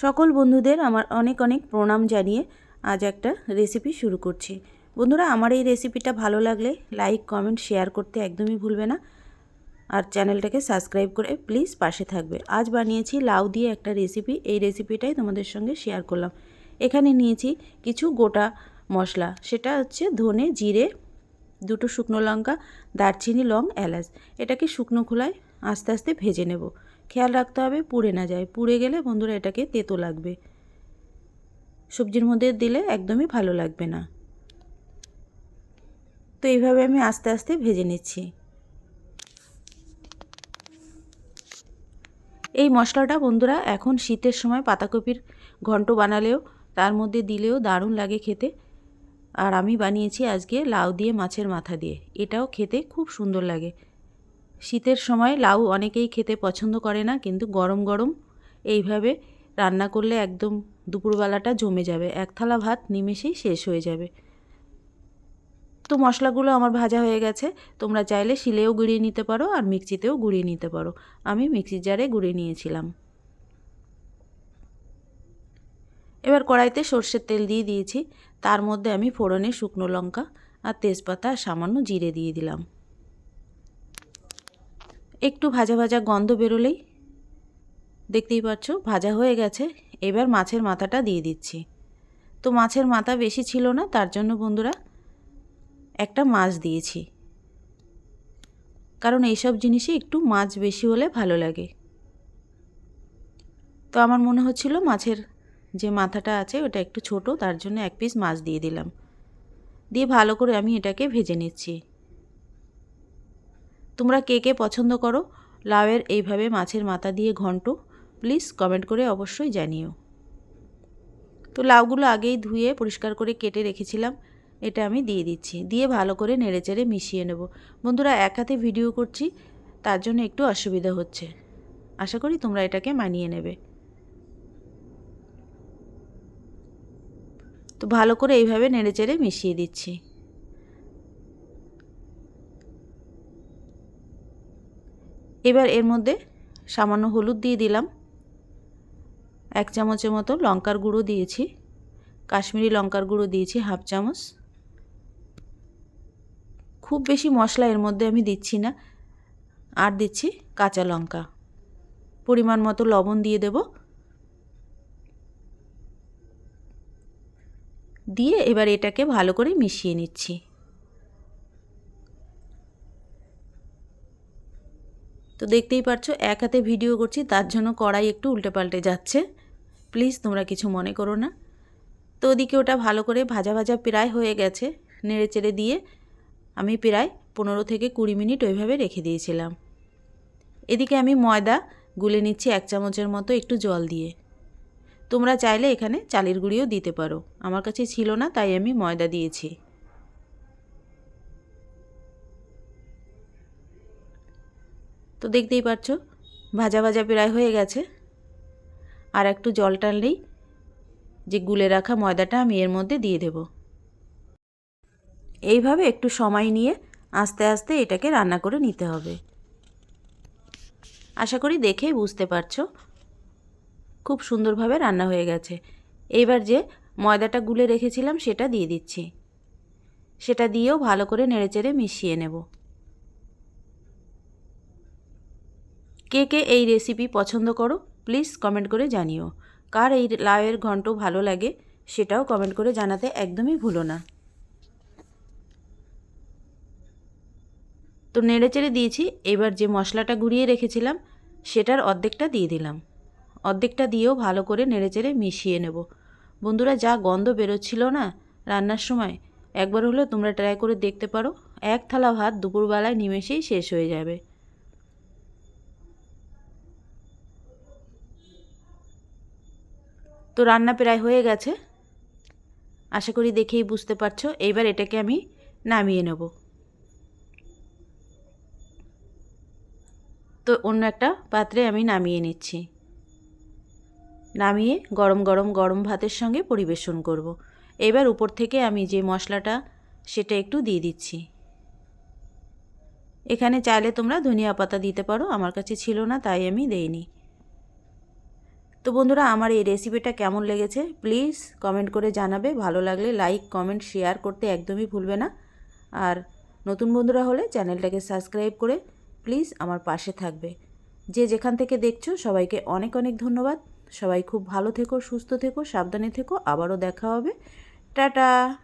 সকল বন্ধুদের আমার অনেক অনেক প্রণাম জানিয়ে আজ একটা রেসিপি শুরু করছি। বন্ধুরা, আমার এই রেসিপিটা ভালো লাগলে লাইক কমেন্ট শেয়ার করতে একদমই ভুলবে না। আর চ্যানেলটাকে সাবস্ক্রাইব করে প্লিজ পাশে থাকবে। আজ বানিয়েছি লাউ দিয়ে একটা রেসিপি এই রেসিপিটাই তোমাদের সঙ্গে শেয়ার করলাম। এখানে নিয়েছি কিছু গোটা মশলা। সেটা হচ্ছে ধনে, জিরে, দুটো শুকনো লঙ্কা, দারচিনি, লং, এলাচ। এটাকে শুকনো খোলায় আস্তে আস্তে ভেজে নেব। খেয়াল রাখতে হবে, পুড়ে না যায়। পুড়ে গেলে বন্ধুরা এটাকে তেতো লাগবে। সবজির মধ্যে দিলে একদমই ভালো লাগবে না। তো এইভাবে আমি আস্তে আস্তে ভেজে নিচ্ছি। এই মশলাটা বন্ধুরা এখন শীতের সময় পাতাকপির ঘন্ট বানালেও, তার মধ্যে দিলেও দারুণ লাগে খেতে। আর আমি বানিয়েছি আজকে লাউ দিয়ে মাছের মাথা দিয়ে। এটাও খেতে খুব সুন্দর লাগে। শীতের সময় লাউ অনেকেই খেতে পছন্দ করে না, কিন্তু গরম গরম এইভাবে রান্না করলে একদম দুপুরবেলাটা জমে যাবে। এক থালা ভাত নিমেষেই শেষ হয়ে যাবে। তো মশলাগুলো আমার ভাজা হয়ে গেছে। তোমরা চাইলে শিলেও গুঁড়িয়ে নিতে পারো আর মিক্সিতেও গুঁড়িয়ে নিতে পারো। আমি মিক্সির জারে গুঁড়িয়ে নিয়েছিলাম। এবার কড়াইতে সর্ষের তেল দিয়ে দিয়েছি। তার মধ্যে আমি ফোড়নে শুকনো লঙ্কা আর তেজপাতা আর সামান্য জিরে দিয়ে দিলাম। একটু ভাজা ভাজা গন্ধ বেরোলেই। দেখতেই পাচ্ছ ভাজা হয়ে গেছে। এবার মাছের মাথাটা দিয়ে দিচ্ছি। তো মাছের মাথা বেশি ছিল না, তার জন্য বন্ধুরা একটা মাছ দিয়েছি। কারণ এইসব জিনিসে একটু মাছ বেশি হলে ভালো লাগে। তো আমার মনে হচ্ছিল মাছের যে মাথাটা আছে, ওটা একটু ছোট, তার জন্য এক পিস মাছ দিয়ে দিলাম। দিয়ে ভালো করে আমি এটাকে ভেজে নিচ্ছি। তোমরা কে কে পছন্দ করো? লাউয়ের এইভাবে মাছের মাথা দিয়ে ঘন্ট। প্লিজ কমেন্ট করে অবশ্যই জানিও। তো লাউগুলো আগেই ধুয়ে পরিষ্কার করে কেটে রেখেছিলাম। এটা আমি দিয়ে দিচ্ছি। দিয়ে ভালো করে নেড়েচেড়ে মিশিয়ে নেব। বন্ধুরা, এক হাতে ভিডিও করছি, তার জন্য একটু অসুবিধা হচ্ছে। আশা করি তোমরা এটাকে মানিয়ে নেবে। তো ভালো করে এইভাবে নেড়েচেড়ে মিশিয়ে দিচ্ছি। এবার এর মধ্যে সামান্য হলুদ দিয়ে দিলাম। এক চামচের মতো লঙ্কার গুঁড়ো দিয়েছি। কাশ্মীরি লঙ্কার গুঁড়ো দিয়েছি, হাফ চামচ। খুব বেশি মশলা এর মধ্যে আমি দিচ্ছি না, আর দিচ্ছি কাঁচা লঙ্কা। পরিমাণ মতো লবণ দিয়ে দেব। দিয়ে এবার এটাকে ভালো করে মিশিয়ে নিচ্ছি। তো দেখতেই পারছ, এক হাতে ভিডিও করছি, তার জন্য কড়াই একটু উল্টে পাল্টে যাচ্ছে। প্লিজ তোমরা কিছু মনে করো না। তো ওদিকে ওটা ভালো করে ভাজা ভাজা প্রায় হয়ে গেছে, নেড়ে চেড়ে দিয়ে আমি প্রায় পনেরো থেকে কুড়ি মিনিট ওইভাবে রেখে দিয়েছিলাম। এদিকে আমি ময়দা গুলে নিচ্ছি এক চামচের মতো একটু জল দিয়ে। তোমরা চাইলে এখানে চালের গুঁড়িও দিতে পারো, আমার কাছে ছিল না, তাই আমি ময়দা দিয়েছি। তো দেখতেই পাচ্ছ ভাজা ভাজা প্রায় হয়ে গেছে। আর একটু জল টানলেই যে গুলে রাখা ময়দাটা আমি এর মধ্যে দিয়ে দেব। এইভাবে একটু সময় নিয়ে আস্তে আস্তে এটাকে রান্না করে নিতে হবে। আশা করি দেখেই বুঝতে পারছ, খুব সুন্দরভাবে রান্না হয়ে গেছে। এইবার যে ময়দাটা গুলে রেখেছিলাম সেটা দিয়ে দিচ্ছি। সেটা দিয়েও ভালো করে নেড়েচেড়ে মিশিয়ে নেব। কে কে এই রেসিপি পছন্দ করো প্লিজ কমেন্ট করে জানিও। কার এই লাউয়ের ঘন্ট ভালো লাগে, সেটাও কমেন্ট করে জানাতে একদমই ভুলো না। তো নেড়ে চেড়ে দিয়েছি, এবার যে মশলাটা গুঁড়িয়ে রেখেছিলাম, সেটার অর্ধেকটা দিয়ে দিলাম। অর্ধেকটা দিয়েও ভালো করে নেড়ে চেড়ে মিশিয়ে নেব। বন্ধুরা, যা গন্ধ বেরোচ্ছিল না রান্নার সময়, একবার হলেও তোমরা ট্রাই করে দেখতে পারো। এক থালা ভাত দুপুরবেলায় নিমেষেই শেষ হয়ে যাবে। তো রান্না প্রায় হয়ে গেছে। আশা করি দেখেই বুঝতে পারছ, এইবার এটাকে আমি নামিয়ে নেব। তো অন্য একটা পাত্রে আমি নামিয়ে নিচ্ছি। নামিয়ে গরম গরম গরম ভাতের সঙ্গে পরিবেশন করব। এবার উপর থেকে আমি যে মশলাটা, সেটা একটু দিয়ে দিচ্ছি। এখানে চাইলে তোমরা ধনিয়া পাতা দিতে পারো, আমার কাছে ছিল না, তাই আমি দেইনি। তো বন্ধুরা, আমার এই রেসিপিটা কেমন লেগেছে? প্লিজ কমেন্ট করে জানাবে। ভালো লাগলে লাইক কমেন্ট শেয়ার করতে একদমই ভুলবে না। আর নতুন বন্ধুরা হলে চ্যানেলটাকে সাবস্ক্রাইব করে প্লিজ আমার পাশে থাকবে। যে যেখান থেকে দেখছ, সবাইকে অনেক অনেক ধন্যবাদ। সবাই খুব ভালো থেকো, সুস্থ থেকো, সাবধানে থেকো। আবারও দেখা হবে। টাটা!